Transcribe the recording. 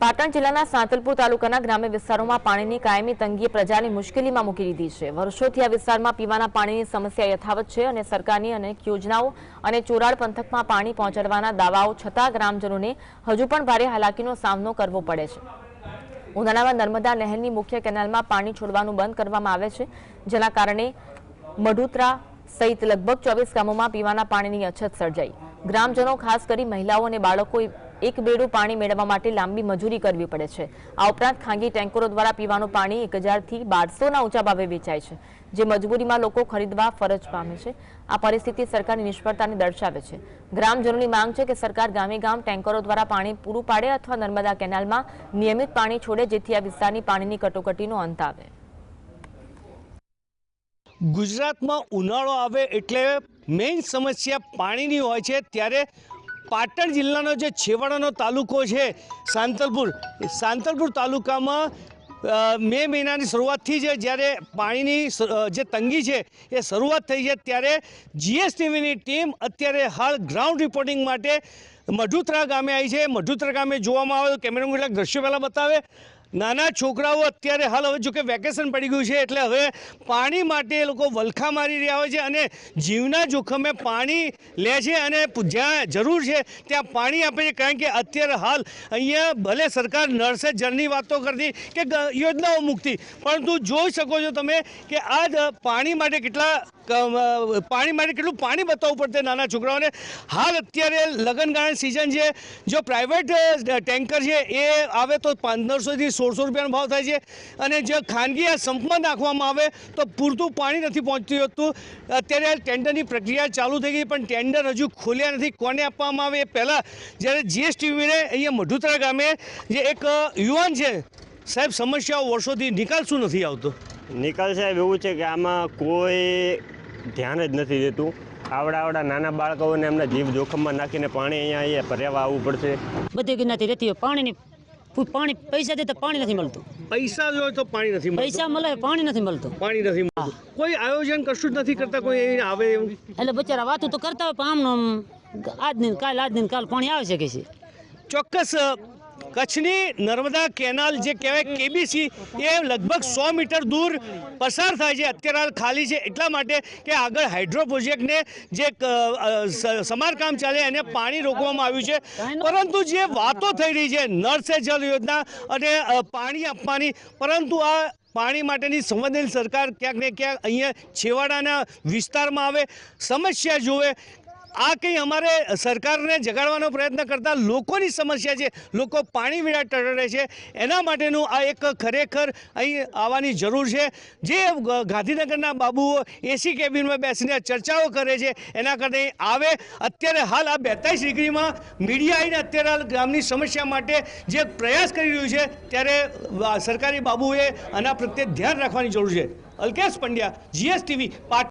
પાટણ જિલ્લાના સાંતલપુર તાલુકાના ગ્રામ્ય વિસ્તારોમાં પાણીની કાયમી તંગીએ પ્રજાની મુશ્કેલીમાં મૂકી દીધી છે. વર્ષોથી આ વિસ્તારમાં પીવાના પાણીની સમસ્યા યથાવત છે અને સરકારની અનેક યોજનાઓ અને ચોરાડ પંથકમાં પાણી પહોંચાડવાના દાવાઓ છતાં ગ્રામજનોને હજુ પણ ભારે હાલાકીનો સામનો કરવો પડે છે. ઉનાળામાં નર્મદા નહેરની મુખ્ય કેનાલમાં પાણી છોડવાનું બંધ કરવામાં આવે છે, જેના કારણે મઢુતરા સહિત લગભગ ચોવીસ ગામોમાં પીવાના પાણીની અછત સર્જાઈ. ગ્રામજનો, ખાસ કરી મહિલાઓ અને બાળકો એક બેડું પાણી મેળવવા માટે લાંબી મજૂરી કરવી પડે છે. આ ઉપરાંત ખાનગી ટેન્કરો દ્વારા પીવાનું પાણી એક હજારથી બારસોના ઊંચા ભાવે વેચાય છે, જે મજબૂરીમાં લોકો ખરીદવા ફરજ પામે છે. આ પરિસ્થિતિ સરકારની નિષ્ફળતાને દર્શાવે છે. ગ્રામજનોની માંગ છે કે સરકાર ગામે ગામ ટેન્કરો દ્વારા પાણી પૂરું પાડે અથવા નર્મદા કેનાલમાં નિયમિત પાણી છોડે, જેથી આ વિસ્તારની પાણીની કટોકટીનો અંત આવે. ગુજરાતમાં ઉનાળો આવે એટલે મેઇન સમસ્યા પાણીની હોય છે, ત્યારે પાટણ જિલ્લાનો જે છેવાડાનો તાલુકો છે, સાંતલપુર. સાંતલપુર તાલુકામાં મે મહિનાની શરૂઆતથી જ જ્યારે પાણીની જે તંગી છે, એ શરૂઆત થઈ છે, ત્યારે જીએસટીવીની ટીમ અત્યારે હાલ ગ્રાઉન્ડ રિપોર્ટિંગ માટે મઢુત્રા ગામે આવી છે. મઢુત્રા ગામે જોવામાં આવે કેમેરામાં કેટલાક દ્રશ્યો પહેલાં બતાવે. નાના છોકરાઓ અત્યારે હાલ હવે જોકે વેકેશન પડી ગયું છે, એટલે હવે પાણી માટે એ લોકો વલખા મારી રહ્યા હોય છે અને જીવના જોખમે પાણી લે છે અને જ્યાં જરૂર છે ત્યાં પાણી આપે છે. કારણ કે અત્યારે હાલ અહીંયા ભલે સરકાર નર્સે જળની વાતો કરતી કે યોજનાઓ મૂકતી, પરંતુ જોઈ શકો છો તમે કે આ પાણી માટે કેટલા પાણી માટે કેટલું પાણી બતાવવું પડશે નાના છોકરાઓને. હાલ અત્યારે લગ્નગાળાની સિઝન છે. જો પ્રાઇવેટ ટેન્કર છે એ આવે તો પંદરસોથી સોળસો રૂપિયાનો ભાવ થાય છે. અને જે ખાનગી આ સંપમાં નાખવામાં આવે તો પૂરતું પાણી નથી પહોંચતું હોતું. અત્યારે ટેન્ડરની પ્રક્રિયા ચાલુ થઈ ગઈ પણ ટેન્ડર હજુ ખોલ્યા નથી. કોને આપવામાં આવે એ પહેલાં જ્યારે જીએસટીવીને અહીંયા મઢુતરા ગામે જે એક યુવાન છે સાહેબ સમસ્યાઓ વર્ષોથી નિકાલ શું નથી આવતો. નિકાલ સાહેબ એવું છે કે આમાં કોઈ ધ્યાન જ નથી દેતું. આવડા આવડા નાના બાળકોને એમના જીવ જોખમમાં નાખીને પાણી અહીંયા અહીંયા ભર્યા આવવું પડશે. બધી ગિરનાથી રહેતી હોય પાણીની પાણી પૈસા દે તો પાણી નથી મળતું. પૈસા જોઈએ તો પાણી નથી પૈસા મળે પાણી નથી મળતું. પાણી નથી મળતું. કોઈ આયોજન કશું જ નથી કરતા કોઈ આવે એવું? એટલે બચારા વાતો તો કરતા હોય પણ આમનો આમ આજ દિન કાલ આજ દિન કાલ પાણી આવી શકે છે? ચોક્કસ કચ્છની નર્મદા કેનાલ જે કહેવાય કેબીસી, એ લગભગ સો મીટર દૂર પસાર થાય છે. અત્યારે ખાલી છે એટલા માટે કે આગળ હાઇડ્રો પ્રોજેક્ટને જે સમારકામ ચાલે એને પાણી રોકવામાં આવ્યું છે. પરંતુ જે વાતો થઈ રહી છે, નળ સે જલ યોજના અને પાણી આપવાની, પરંતુ આ પાણી માટેની સંવેદનશીલ સરકાર ક્યાંક ને ક્યાંક અહીંયા છેવાડાના વિસ્તારમાં આવે, સમસ્યા જોવે આ કંઈ અમારે સરકારને જગાડવાનો પ્રયત્ન કરતા લોકોની સમસ્યા છે, લોકો પાણી વિના ટળે છે. એના માટેનું આ એક ખરેખર અહીં આવવાની જરૂર છે. જે ગાંધીનગરના બાબુઓ એસી કેબિનમાં બેસીને ચર્ચાઓ કરે છે, એના કરતાં આવે. અત્યારે હાલ આ બેતાલીસ ડિગ્રીમાં મીડિયા આવીને અત્યારે ગામની સમસ્યા માટે જે પ્રયાસ કરી રહ્યું છે, ત્યારે સરકારી બાબુએ આના પ્રત્યે ધ્યાન રાખવાની જરૂર છે. અલ્કેશ પંડ્યા, જીએસટીવી પાટ